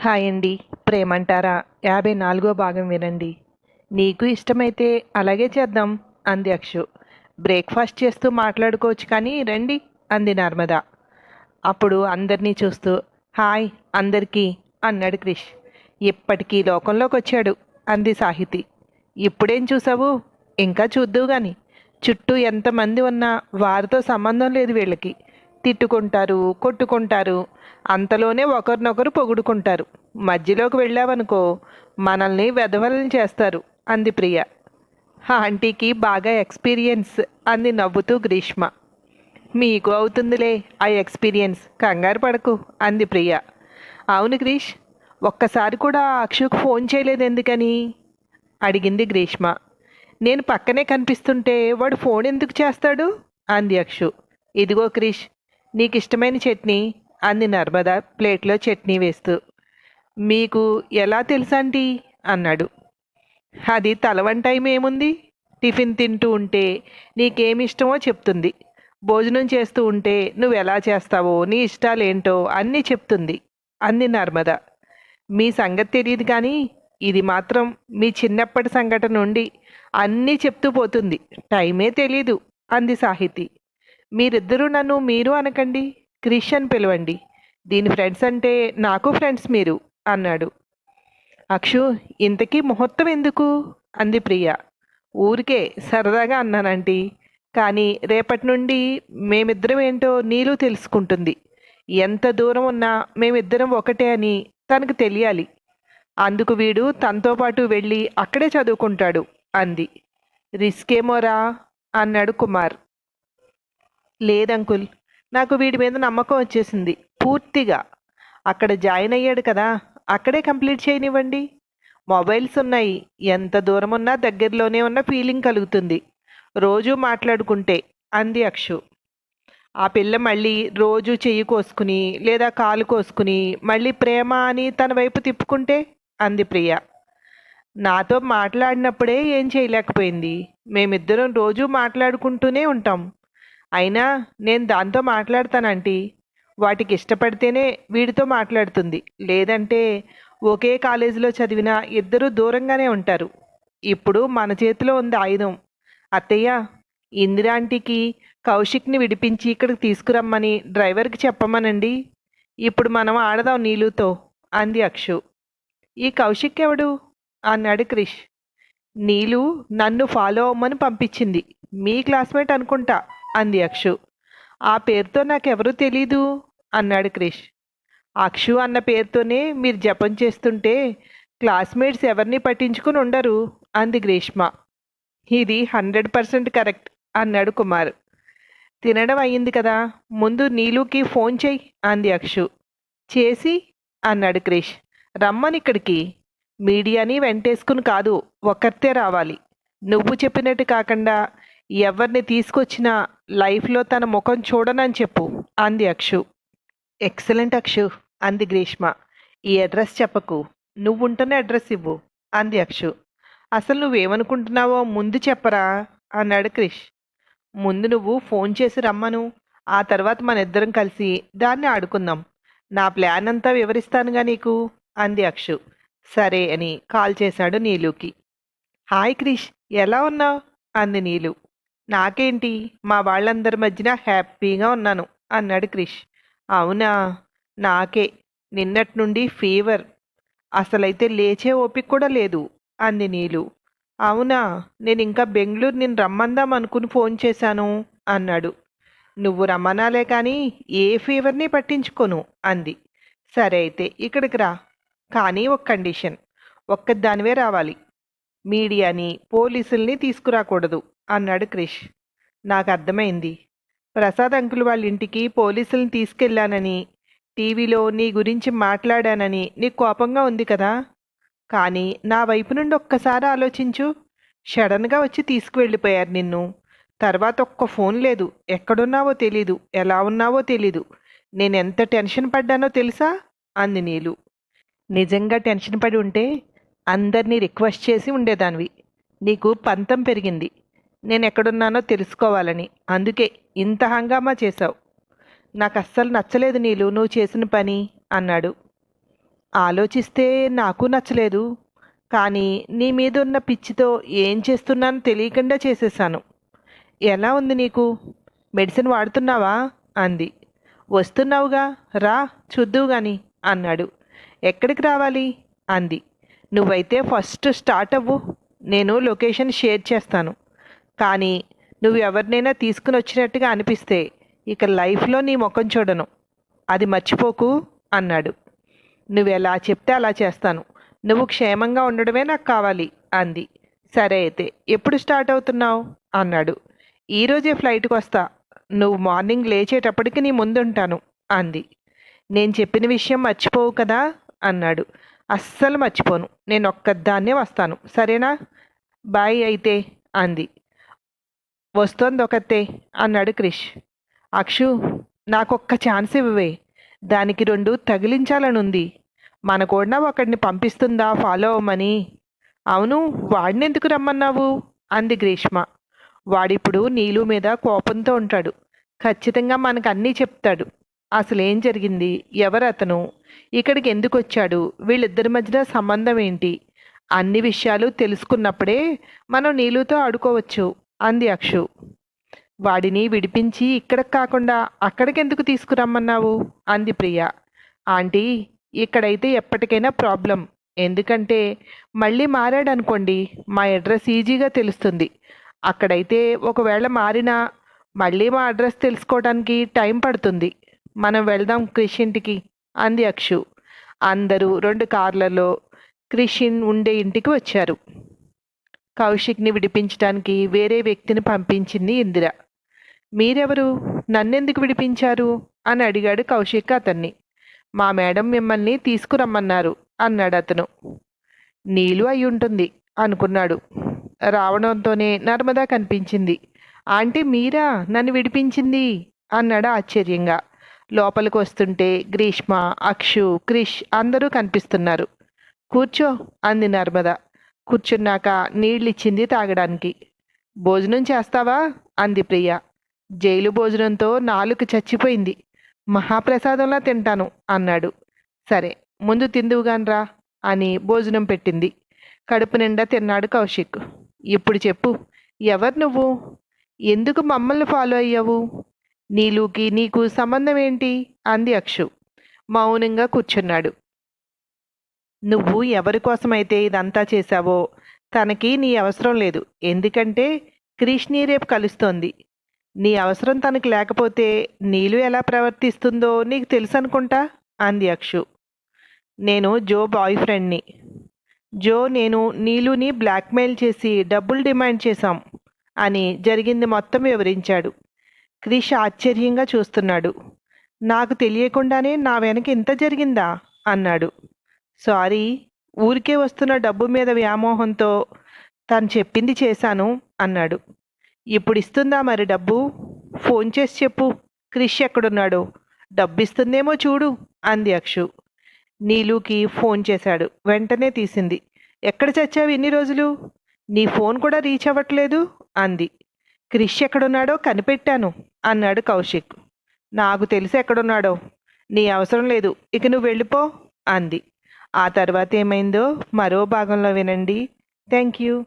Hi అండి. ప్రేమంటారా? యాభై నాలుగో భాగం వినండి. నీకు ఇష్టమైతే అలాగే చేద్దాం అంది అక్షు. బ్రేక్ఫాస్ట్ చేస్తూ మాట్లాడుకోవచ్చు కానీ రండి అంది నర్మద. అప్పుడు అందరినీ చూస్తూ హాయ్ అందరికీ అన్నాడు క్రిష్. ఇప్పటికీ లోకంలోకి వచ్చాడు అంది సాహితి. ఇప్పుడేం చూసావు? ఇంకా చూద్దువు కానీ చుట్టూ ఎంతమంది ఉన్నా వారితో సంబంధం లేదు వీళ్ళకి. తిట్టుకుంటారు కొట్టుకుంటారు. అంతలోనే ఒకరినొకరు పొగుడుకుంటారు. మధ్యలోకి వెళ్ళావనుకో మనల్ని వెధవలని చేస్తారు అంది ప్రియ. ఆంటీకి బాగా ఎక్స్పీరియన్స్ అంది నవ్వుతూ గ్రీష్మ. మీకు అవుతుందిలే ఆ ఎక్స్పీరియన్స్ కంగారు పడకు అంది ప్రియ. అవును గ్రీష్ ఒక్కసారి కూడా అక్షుకు ఫోన్ చేయలేదు ఎందుకని? అడిగింది గ్రీష్మ. నేను పక్కనే కనిపిస్తుంటే వాడు ఫోన్ ఎందుకు చేస్తాడు? అంది అక్షు. ఇదిగో క్రిష్ నీకు ఇష్టమైన చట్నీ అంది నర్మద ప్లేట్లో చట్నీ వేస్తూ. మీకు ఎలా తెలుసండి అన్నాడు. అది తలవన్ టైం ఏముంది? టిఫిన్ తింటూ ఉంటే నీకేమి ఇష్టమో చెప్తుంది. భోజనం చేస్తూ ఉంటే నువ్వు ఎలా చేస్తావో నీ ఇష్టాలేంటో అన్నీ చెప్తుంది అంది నర్మద. మీ సంగతి తెలియదు కానీ ఇది మాత్రం మీ చిన్నప్పటి సంఘటన నుండి అన్నీ చెప్తూ పోతుంది. టైమే తెలీదు అంది సాహితీ. మీరిద్దరూ నన్ను మీరు అనకండి క్రిష్ అని పిలవండి. దీని ఫ్రెండ్స్ అంటే నాకు ఫ్రెండ్స్ మీరు అన్నాడు. అక్షు ఇంతకీ ముహూర్తం ఎందుకు? అంది ప్రియ. ఊరికే సరదాగా అన్నానంటీ. కానీ రేపటి నుండి మేమిద్దరం ఏంటో నీలు తెలుసుకుంటుంది. ఎంత దూరం ఉన్నా మేమిద్దరం ఒకటే అని తనకు తెలియాలి. అందుకు వీడు తనతో పాటు వెళ్ళి అక్కడే చదువుకుంటాడు అంది. రిస్క్ ఏమోరా అన్నాడు కుమార్. లేదంకుల్ నాకు వీడి మీద నమ్మకం వచ్చేసింది. పూర్తిగా. అక్కడ జాయిన్ అయ్యాడు కదా అక్కడే కంప్లీట్ చేయనివ్వండి. మొబైల్స్ ఉన్నాయి. ఎంత దూరం ఉన్నా దగ్గరలోనే ఉన్న ఫీలింగ్ కలుగుతుంది. రోజు మాట్లాడుకుంటే అంది అక్షు. ఆ పిల్ల మళ్ళీ రోజు చెయ్యి కోసుకుని లేదా కాలు కోసుకుని మళ్ళీ ప్రేమ అని తన వైపు తిప్పుకుంటే అంది ప్రియ. నాతో మాట్లాడినప్పుడే ఏం చేయలేకపోయింది. మేమిద్దరం రోజు మాట్లాడుకుంటూనే ఉంటాం. అయినా నేను దాంతో మాట్లాడతానంటీ వాటికి ఇష్టపడితేనే వీడితో మాట్లాడుతుంది. లేదంటే ఒకే కాలేజీలో చదివిన ఇద్దరు దూరంగానే ఉంటారు. ఇప్పుడు మన చేతిలో ఉంది ఆయుధం. అత్తయ్య ఇందిరాంటికి కౌశిక్ని విడిపించి ఇక్కడికి తీసుకురమ్మని డ్రైవర్కి చెప్పమనండి. ఇప్పుడు మనం ఆడదాం నీలుతో అంది అక్షు. ఈ కౌశిక్ ఎవడు? అన్నాడు క్రిష్. నీలు నన్ను ఫాలో అవ్వమని పంపించింది. మీ క్లాస్మేట్ అనుకుంటా. అంది అక్షు. ఆ పేరుతో నాకెవరూ తెలీదు అన్నాడు క్రిష్. అక్షు అన్న పేరుతోనే మీరు జపం చేస్తుంటే క్లాస్మేట్స్ ఎవరిని పట్టించుకుని ఉండరు అంది గ్రీష్మ. ఇది హండ్రెడ్ పర్సెంట్ కరెక్ట్ అన్నాడు కుమార్. తినడం అయ్యింది కదా ముందు నీలుకి ఫోన్ చేయి అంది అక్షు. చేసి అన్నాడు క్రిష్. రమ్మని ఇక్కడికి. మీడియాని వెంటేసుకుని కాదు ఒక్కరితే రావాలి. నువ్వు చెప్పినట్టు కాకుండా ఎవరిని తీసుకొచ్చినా లైఫ్లో తన ముఖం చూడనని చెప్పు. అంది అక్షు. ఎక్సలెంట్ అక్షు అంది గ్రీష్మ. ఈ అడ్రస్ చెప్పకు. నువ్వుంటున్న అడ్రస్ ఇవ్వు అంది అక్షు. అసలు నువ్వేమనుకుంటున్నావో ముందు చెప్పరా అన్నాడు క్రిష్. ముందు నువ్వు ఫోన్ చేసి రమ్మను. ఆ తర్వాత మన ఇద్దరం కలిసి దాన్ని ఆడుకుందాం. నా ప్లాన్ అంతా వివరిస్తానుగా నీకు అంది అక్షు. సరే అని కాల్ చేశాడు నీలుకి. హాయ్ క్రిష్ ఎలా ఉన్నావు? అంది నీలు. నాకేంటి? మా వాళ్ళందరి మధ్యన హ్యాపీగా ఉన్నాను అన్నాడు క్రిష్. అవునా? నాకే. నిన్నటి నుండి ఫీవర్. అసలైతే లేచే ఓపిక కూడా లేదు అంది నీలు. అవునా? నేను ఇంకా బెంగళూరు నేను రమ్మందాం అనుకుని ఫోన్ చేశాను అన్నాడు. నువ్వు రమ్మనాలే కానీ ఏ ఫీవర్ని పట్టించుకోను అంది. సరే అయితే ఇక్కడికి రా. కానీ ఒక కండిషన్. ఒక్క దానివే రావాలి. మీడియాని పోలీసుల్ని తీసుకురాకూడదు. అన్నాడు క్రిష్. నాకు అర్థమైంది. ప్రసాద్ అంకుల్ వాళ్ళ ఇంటికి పోలీసుల్ని తీసుకెళ్ళానని టీవీలో నీ గురించి మాట్లాడానని నీకు కోపంగా ఉంది కదా? కానీ నా వైపు నుండి ఒక్కసారి ఆలోచించు. సడన్గా వచ్చి తీసుకువెళ్ళిపోయారు నిన్ను. తర్వాత ఒక్క ఫోన్ లేదు. ఎక్కడున్నావో తెలీదు. ఎలా ఉన్నావో తెలీదు. నేను ఎంత టెన్షన్ పడ్డానో తెలుసా? అంది నీలు. నిజంగా టెన్షన్ పడి ఉంటే అందరినీ రిక్వెస్ట్ చేసి ఉండేదానివి. నీకు పంతం పెరిగింది. నేను ఎక్కడున్నానో తెలుసుకోవాలని. అందుకే ఇంత హంగామా చేశావు. నాకు అస్సలు నచ్చలేదు నీలు నువ్వు చేసిన పని అన్నాడు. ఆలోచిస్తే నాకు నచ్చలేదు. కానీ నీ మీద ఉన్న పిచ్చితో ఏం చేస్తున్నానో తెలియకుండా చేసేసాను. ఎలా ఉంది నీకు? మెడిసిన్ వాడుతున్నావా? అంది. వస్తున్నావుగా రా చూద్దువు గాని అన్నాడు. ఎక్కడికి రావాలి? అంది. నువ్వైతే ఫస్ట్ స్టార్ట్ అవ్వు. నేను లొకేషన్ షేర్ చేస్తాను. కానీ నువ్వు ఎవరినైనా తీసుకుని వచ్చినట్టుగా అనిపిస్తే ఇక లైఫ్లో నీ ముఖం చూడను. అది మర్చిపోకు అన్నాడు. నువ్వు ఎలా చెప్తే అలా చేస్తాను. నువ్వు క్షేమంగా ఉండడమే నాకు కావాలి అంది. సరే అయితే ఎప్పుడు స్టార్ట్ అవుతున్నావు? అన్నాడు. ఈరోజే ఫ్లైట్కి వస్తా. నువ్వు మార్నింగ్ లేచేటప్పటికి నీ ముందుంటాను అంది. నేను చెప్పిన విషయం మర్చిపోవు కదా? అన్నాడు. అస్సలు మర్చిపోను. నేను ఒక్కదాన్నే వస్తాను. సరేనా? బాయ్ అయితే అంది. వస్తోంది ఒకతే అన్నాడు క్రిష్. అక్షు నాకొక్క ఛాన్స్ ఇవ్వవే. దానికి రెండు తగిలించాలనుంది. మన కూడా ఒకడిని పంపిస్తుందా ఫాలో అవ్వమని. అవును వాడిని ఎందుకు రమ్మన్నావు? అంది గ్రీష్మ. వాడిప్పుడు నీలు మీద కోపంతో ఉంటాడు. ఖచ్చితంగా మనకు అన్నీ చెప్తాడు. అసలు ఏం జరిగింది? ఎవరు అతను ఇక్కడికి ఎందుకు వచ్చాడు వీళ్ళిద్దరి మధ్యన సంబంధం ఏంటి? అన్ని విషయాలు తెలుసుకున్నప్పుడే మనం నీలుతో ఆడుకోవచ్చు. అంది అక్షు. వాడిని విడిపించి ఇక్కడికి కాకుండా అక్కడికెందుకు తీసుకురమ్మన్నావు? అంది ప్రియ. ఆంటీ ఇక్కడైతే ఎప్పటికైనా ప్రాబ్లం. ఎందుకంటే మళ్ళీ మారాడనుకోండి మా అడ్రస్ ఈజీగా తెలుస్తుంది. అక్కడైతే ఒకవేళ మారినా మళ్ళీ మా అడ్రస్ తెలుసుకోవడానికి టైం పడుతుంది. మనం వెళ్దాం క్రిష్ ఇంటికి అంది అక్షు. అందరూ రెండు కార్లలో క్రిషిన్ ఉండే ఇంటికి వచ్చారు. కౌశిక్ని విడిపించడానికి వేరే వ్యక్తిని పంపించింది ఇందిర. మీరెవరు? నన్నెందుకు విడిపించారు? అని అడిగాడు కౌశిక్ అతన్ని. మా మేడం మిమ్మల్ని తీసుకురమ్మన్నారు అన్నాడు అతను. నీళ్ళు అయి ఉంటుంది అనుకున్నాడు. రావడంతోనే నర్మదా కనిపించింది. ఆంటీ మీరా? నన్ను విడిపించింది? అన్నాడు ఆశ్చర్యంగా. లోపలికి వస్తుంటే గ్రీష్మ అక్షు క్రిష్ అందరూ కనిపిస్తున్నారు. కూర్చో అంది నర్మదా. కూర్చున్నాక నీళ్ళిచ్చింది తాగడానికి. భోజనం చేస్తావా? అంది ప్రియ. జైలు భోజనంతో నాలుక చచ్చిపోయింది. మహాప్రసాదంలా తింటాను అన్నాడు. సరే ముందు తిందువుగాన్రా అని భోజనం పెట్టింది. కడుపు నిండా తిన్నాడు కౌశిక్. ఇప్పుడు చెప్పు ఎవరు నువ్వు? ఎందుకు మమ్మల్ని ఫాలో అయ్యావు? నీలుకి నీకు సంబంధం ఏంటి? అంది అక్షు. మౌనంగా కూర్చున్నాడు. నువ్వు ఎవరి కోసమైతే ఇదంతా చేశావో తనకి నీ అవసరం లేదు. ఎందుకంటే క్రిష్ని రేపు కలుస్తోంది. నీ అవసరం తనకు లేకపోతే నీలు ఎలా ప్రవర్తిస్తుందో నీకు తెలుసు అనుకుంటా అంది అక్షు. నేను జో బాయ్ ఫ్రెండ్ని. జో నేను నీలుని బ్లాక్మెయిల్ చేసి డబ్బులు డిమాండ్ చేశాం అని జరిగింది మొత్తం వివరించాడు. క్రిష్ ఆశ్చర్యంగా చూస్తున్నాడు. నాకు తెలియకుండానే నా వెనక ఇంత జరిగిందా? అన్నాడు. సారీ ఊరికే వస్తున్న డబ్బు మీద వ్యామోహంతో తను చెప్పింది చేశాను అన్నాడు. ఇప్పుడు ఇస్తుందా మరి డబ్బు? ఫోన్ చేసి చెప్పు. క్రిష్ ఎక్కడున్నాడో? డబ్బు ఇస్తుందేమో చూడు అంది అక్షు. నీలుకి ఫోన్ చేశాడు. వెంటనే తీసింది. ఎక్కడ చచ్చావు ఇన్ని రోజులు? నీ ఫోన్ కూడా రీచ్ అవ్వట్లేదు అంది. క్రిష్ ఎక్కడున్నాడో కనిపెట్టాను అన్నాడు కౌశిక్. నాకు తెలిసి ఎక్కడున్నాడో. నీ అవసరం లేదు. ఇక నువ్వు వెళ్ళిపో అంది. ఆ తర్వాత ఏమైందో మరో భాగంలో వినండి. Thank you